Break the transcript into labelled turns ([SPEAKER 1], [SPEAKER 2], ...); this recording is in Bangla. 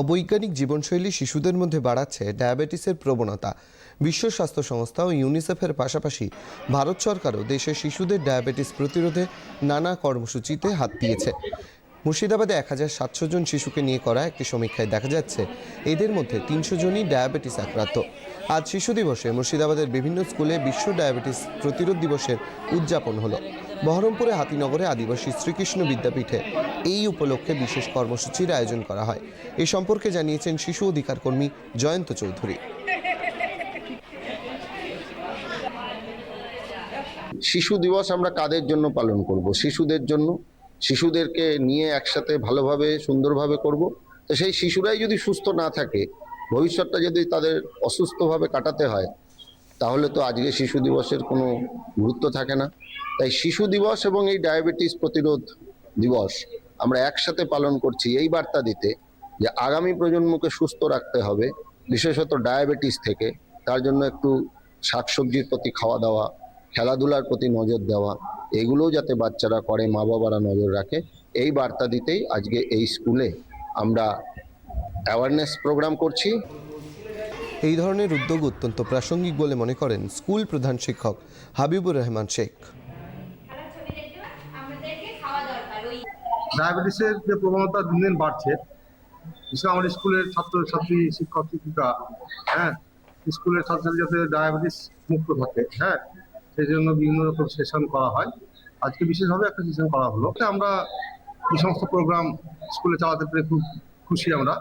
[SPEAKER 1] অবৈজ্ঞানিক জীবনশৈলী শিশুদের মধ্যে বাড়াচ্ছে ডায়াবেটিসের প্রবণতা। বিশ্ব স্বাস্থ্য সংস্থা ও ইউনিসেফের পাশাপাশি ভারত সরকারও দেশে শিশুদের ডায়াবেটিস প্রতিরোধে নানা কর্মসূচিতে হাত দিয়েছে। মুর্শিদাবাদে এক হাজার সাতশো জন শিশুকে নিয়ে করা একটি সমীক্ষায় দেখা যাচ্ছে, এদের মধ্যে তিনশো জনই ডায়াবেটিস আক্রান্ত। আজ শিশু দিবসে মুর্শিদাবাদের বিভিন্ন স্কুলে বিশ্ব ডায়াবেটিস প্রতিরোধ দিবসের উদযাপন হলো। বহরমপুরে হাতিনগরে আদিবাসী শ্রীকৃষ্ণ বিদ্যাপীঠে এই উপলক্ষে বিশেষ কর্মসূচির আয়োজন করা হয়। এ সম্পর্কে জানিয়েছেন শিশু অধিকার কর্মী জয়ন্ত চৌধুরী।
[SPEAKER 2] শিশু দিবস আমরা কাদের জন্য পালন করব? শিশুদের জন্য? শিশুদেরকে নিয়ে একসাথে ভালোভাবে, সুন্দরভাবে করব। তো সেই শিশুরাই যদি সুস্থ না থাকে, ভবিষ্যৎটা যদি তাদের অসুস্থভাবে কাটাতে হয়, তাহলে তো আজকে শিশু দিবসের কোনো গুরুত্ব থাকে না। তাই শিশু দিবস এবং এই ডায়াবেটিস প্রতিরোধ দিবস আমরা একসাথে পালন করছি এই বার্তা দিতে যে আগামী প্রজন্মকে সুস্থ রাখতে হবে, বিশেষত ডায়াবেটিস থেকে। তার জন্য একটু শাকসবজির প্রতি খাওয়া দাওয়া, খেলাধুলার প্রতি নজর দেওয়া এগুলোও যাতে বাচ্চারা করে মা বাবারা নজর রাখে। এই বার্তা দিতেই আজকে এই স্কুলে আমরা অ্যাওয়ারনেস প্রোগ্রাম করছি।
[SPEAKER 1] এই ধরনের উদ্যোগ অত্যন্ত প্রাসঙ্গিক বলে মনে করেন স্কুল প্রধান শিক্ষক হাবিবুর রহমান শেখ।
[SPEAKER 3] আমাদেরকে খাওয়া দরকার ওই
[SPEAKER 4] ডায়াবেটিসের যে প্রবণতা দিন দিন বাড়ছে বিশেষ আমাদের স্কুলের ছাত্র ছাত্রী শিক্ষক শিক্ষিকা হ্যাঁ স্কুলের ছাত্রছাত্রী যাতে ডায়াবেটিস মুক্ত থাকে হ্যাঁ সেই জন্য বিভিন্ন রকম সেশন করা হয়। আজকে বিশেষভাবে একটা সেশন করা হলো। আমরা এই সমস্ত প্রোগ্রাম স্কুলে চালাতে পেরে খুব খুশি আমরা।